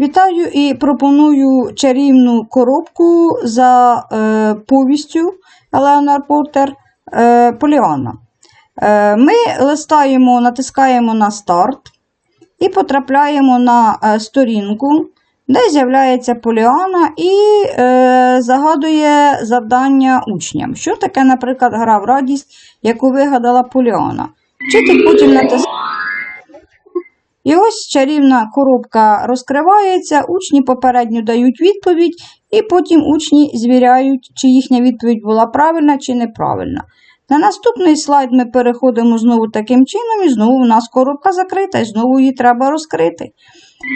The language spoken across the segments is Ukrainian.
Вітаю і пропоную чарівну коробку за е, повістю Елеонор Портер е, Поліана. Е, ми листаємо, натискаємо на старт і потрапляємо на е, сторінку, де з'являється Поліана і е, загадує завдання учням. Що таке, наприклад, гра в радість, яку вигадала Поліана. Вчитель потім натискає. І ось чарівна коробка розкривається, учні попередньо дають відповідь, і потім учні звіряють, чи їхня відповідь була правильна чи неправильна. На наступний слайд ми переходимо знову таким чином, і знову в нас коробка закрита, і знову її треба розкрити.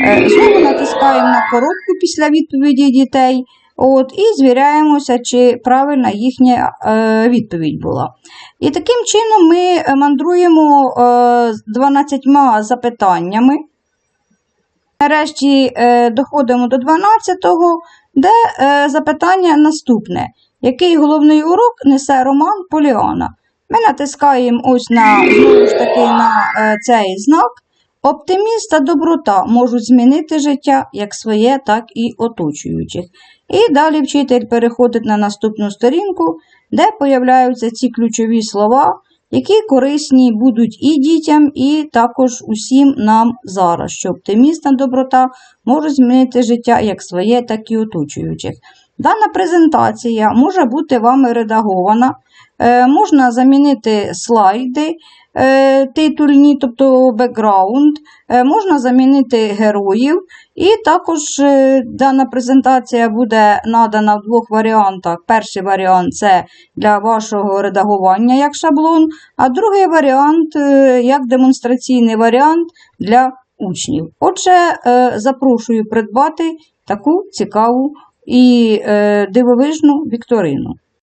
Е, Знову натискаємо на коробку після відповіді дітей. От, і звіряємося, чи правильна їхня е, відповідь була. І таким чином ми е, мандруємо е, з 12 запитаннями. Нарешті е, доходимо до 12-го, де е, запитання наступне. Який головний урок несе роман Поліана? Ми натискаємо ось на, знову ж таки на е, цей знак. Оптиміст та доброта можуть змінити життя як своє, так і оточуючих. І далі вчитель переходить на наступну сторінку, де появляються ці ключові слова, які корисні будуть і дітям, і також усім нам зараз, що оптиміст та доброта можуть змінити життя як своє, так і оточуючих. Дана презентація може бути вами редагована, е, можна замінити слайди титульні, тобто бекграунд, е, можна замінити героїв, і також е, дана презентація буде надана в двох варіантах. Перший варіант це для вашого редагування як шаблон, а другий варіант е, як демонстраційний варіант для учнів. Отже, е, запрошую придбати таку цікаву і е, дивовижну вікторину.